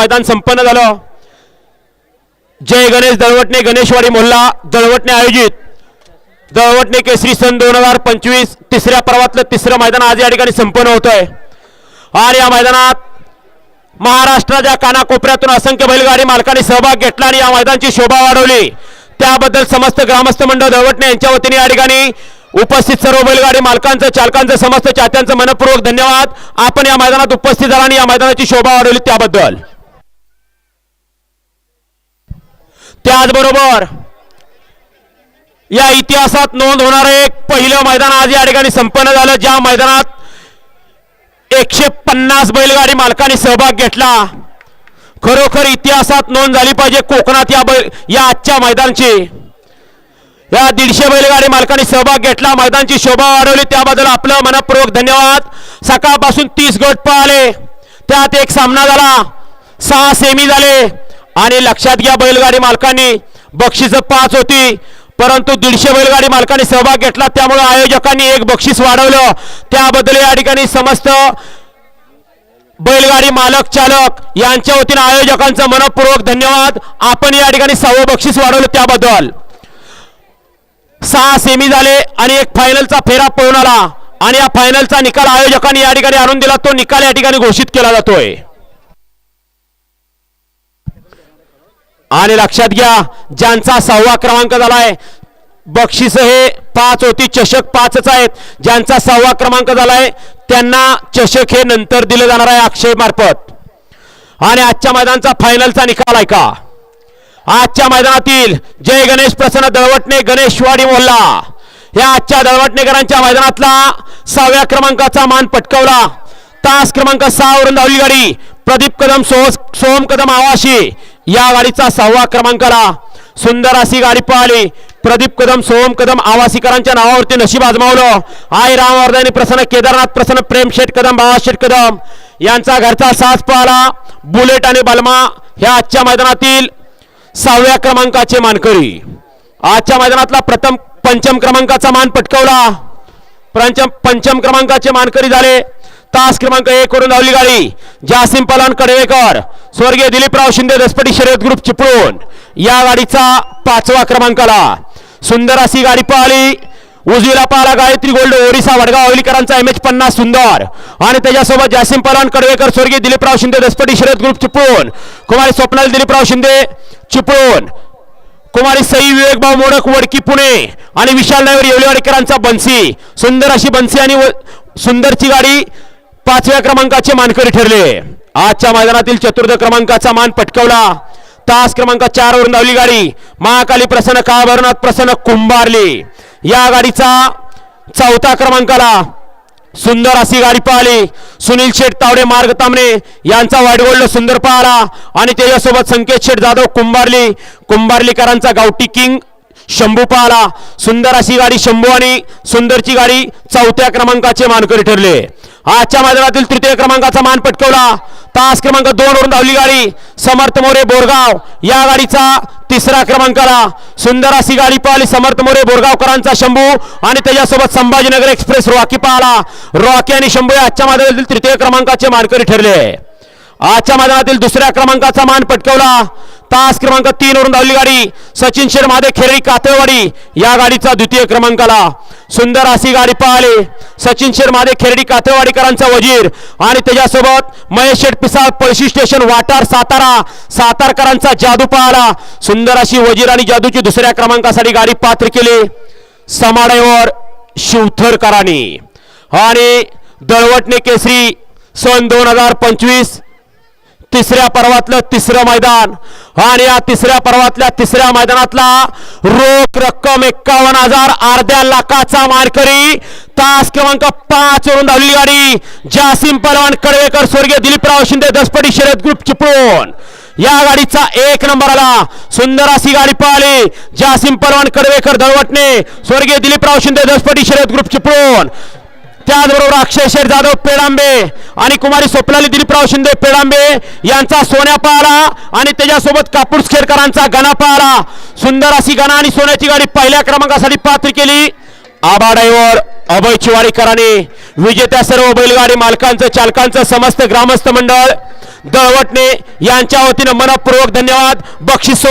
मैदान संपन्न झालं. जय गणेश दळवटणे गणेशवाडी मोहल्ला दळवटणे आयोजित. दळवटणे केसरी सन दोन हजार पंचवीस तिसऱ्या पर्वातलं तिसरं मैदान आज या ठिकाणी संपन्न होतंय. आणि या मैदानात महाराष्ट्राच्या कानाकोपऱ्यातून असंख्य बैलगाडी मालकांनी सहभाग घेतला आणि या मैदानाची शोभा वाढवली. त्याबद्दल समस्त ग्रामस्थ मंडळ दळवटणे यांच्या वतीने या ठिकाणी उपस्थित सर्व बैलगाडी मालकांचं चालकांचं समस्त चाहत्यांचं मनपूर्वक धन्यवाद. आपण या मैदानात उपस्थित झाला आणि या मैदानाची शोभा वाढवली त्याबद्दल. त्याचबरोबर या इतिहासात नोंद होणारं एक पहिलं मैदान आज या ठिकाणी संपन्न झालं. ज्या मैदानात एकशे पन्नास बैलगाडी मालकांनी सहभाग घेतला. खरोखर इतिहासात नोंद झाली पाहिजे कोकणात या बैल या आजच्या मैदानची. या दीडशे बैलगाडी मालकांनी सहभाग घेतला. मैदानची शोभा वाढवली. त्याबद्दल आपलं मनपूर्वक धन्यवाद. सकाळपासून तीस गट पळाले. त्यात एक सामना झाला. सहा सेमी झाले. आणि लक्षात घ्या बैलगाडी मालकांनी. बक्षीस पाच होती परंतु दीडशे बैलगाडी मालकांनी सहभाग घेतला. त्यामुळे आयोजकांनी एक बक्षीस वाढवलं. त्याबद्दल या ठिकाणी समस्त बैलगाडी मालक चालक यांच्या वतीने आयोजकांचं मनपूर्वक धन्यवाद. आपण या ठिकाणी सहावं बक्षीस वाढवलं त्याबद्दल. सहा सेमी झाले आणि एक फायनलचा फेरा पळून आला. आणि या फायनलचा निकाल आयोजकांनी या ठिकाणी आणून दिला. तो निकाल या ठिकाणी घोषित केला जातोय. आणि लक्षात घ्या ज्यांचा सहावा क्रमांक झालाय बक्षीस हे पाच होती चषक पाचच आहेत. ज्यांचा सहावा क्रमांक झालाय त्यांना चषक हे नंतर दिलं जाणार आहे अक्षय मार्फत. आणि आजच्या मैदानाचा फायनलचा निकाल आहे का? आजच्या मैदानातील जय गणेश प्रसन्न दळवटणे गणेशवाडी मोहल्ला. या आजच्या दळवटणेकरांच्या मैदानातला सहाव्या क्रमांकाचा मान पटकवला. तास क्रमांक सहा वरून धावली गाडी. प्रदीप कदम सोह सोहम कदम आवाशी. या गाडीचा सहावा क्रमांकाला सुंदर अशी गाडी पळाली प्रदीप कदम सोहम कदम आवासीकरांच्या नावावरती नशीब आजमावलं. आई रामवर्धनी प्रसन्न केदारनाथ प्रसन्न प्रेम शेठ कदम बाबा शेठ कदम. यांचा घरचा साज पळाला बुलेट आणि बलमा ह्या आजच्या मैदानातील सहाव्या क्रमांकाचे मानकरी. आजच्या मैदानातला प्रथम पंचम क्रमांकाचा मान पटकवला. पंचम पंचम क्रमांकाचे मानकरी झाले. तास क्रमांक एक वरून धावली गाडी. जासिम पलान कडवेकर. स्वर्गीय दिलीपराव शिंदे दसपटी शर्यत ग्रुप चिपळून या गाडीचा पाचवा क्रमांकाला सुंदर अशी गाडी पळाली. उजवीला पाला गायत्री गोल्ड ओरिसा वडगाव अवलीकरांचा एम एच पन्नास सुंदर. आणि त्याच्यासोबत जासिम पलान कडवेकर स्वर्गीय दिलीपराव शिंदे दसपटी शर्यत ग्रुप चिपळून कुमारी स्वप्नाल दिलीपराव शिंदे चिपळूण. कुमारी सई विवेकभाऊ मोडक वडकी पुणे. आणि विशाल नायवर येवलेवाडीकरांचा बन्सी. सुंदर अशी बन्सी आणि सुंदरची गाडी पाचव्या क्रमांकाचे मानकरी ठरले. आजच्या मैदानातील चतुर्थ क्रमांकाचा मान पटकवला. तास क्रमांक चार वरून धावली गाडी. महाकाली प्रसन्न काळभरनाथ प्रसन्न कुंभारली. या गाडीचा चौथा क्रमांकाला सुंदर अशी गाडी पळाली सुनील शेठ तावडे मार्ग तांबणे यांचा वाईट सुंदर पळाला आणि त्याच्यासोबत संकेत शेठ जाधव कुंभारली. कुंभारलीकरांचा गावटी किंग शंभू पाहला सुंदर अशी गाडी शंभू आणि सुंदरची गाडी चौथ्या क्रमांकाचे मानकरी ठरले. आजच्या मैदानातील तृतीय क्रमांकाचा मान पटकवला. तास क्रमांक दोन वरून धावली गाडी. समर्थ मोरे बोरगाव. या गाडीचा तिसरा क्रमांकाला. सुंदर अशी गाडी पाहिली समर्थ मोरे बोरगावकरांचा शंभू आणि त्याच्यासोबत संभाजीनगर एक्सप्रेस रॉकी पाहला. रॉकी आणि शंभू आजच्या मैदानातील तृतीय क्रमांकाचे मानकरी ठरले. आजच्या मैदानातील दुसऱ्या क्रमांकाचा मान पटकवला. तास क्रमांक तीन वरून धावली गाडी. सचिन शेरमादे खेरडी कातळवाडी या गाडीचा द्वितीय क्रमांकाला सुंदर अशी गाडी पळाली सचिन शेरमादे खेरडी कातळवाडीकरांचा वजीर. आणि त्याच्यासोबत महेश शेठ पिसाळ पळशी स्टेशन वाटार सातारा सातारकरांचा जादू पळाला सुंदर अशी वजीर आणि जादूची दुसऱ्या क्रमांकासाठी गाडी पात्र केली. समाडेवर शिवथरकरांनी. आणि दळवटणे केसरी सन दोन हजार पंचवीस तिसऱ्या पर्वातलं तिसरं मैदान. आणि या तिसऱ्या पर्वातल्या तिसऱ्या मैदानातला रोख रक्कम एक्कावन्न हजार अर्ध्या लाखाचा मानकरी तास क्रमांक पाच वरून धावली गाडी. जासिम परवान कडवेकर स्वर्गीय दिलीपराव शिंदे दसपटी शरद ग्रुप चिपळून या गाडीचा एक नंबर आला. सुंदर अशी गाडी पळाली. जासिम परवान कडवेकर दळवटणे स्वर्गीय दिलीपराव शिंदे दसपटी शरद ग्रुप चिपळून त्याचबरोबर अक्षय शेठ जाधव पेडांबे आणि कुमारी स्वप्नाली दिलीपराव शिंदे पेडांबे यांचा सोन्या पाळा आणि त्याच्यासोबत कापूस खेरकरांचा गणा पाळा सुंदर अशी गणा आणि सोन्याची गाडी पहिल्या क्रमांकासाठी पात्र केली. आबा ड्रायव्हर अभय चिवारीकरांनी. विजेत्या सर्व बैलगाडी मालकांचं चालकांचं समस्त ग्रामस्थ मंडळ दळवटणे यांच्या वतीनं मनपूर्वक धन्यवाद. बक्षीस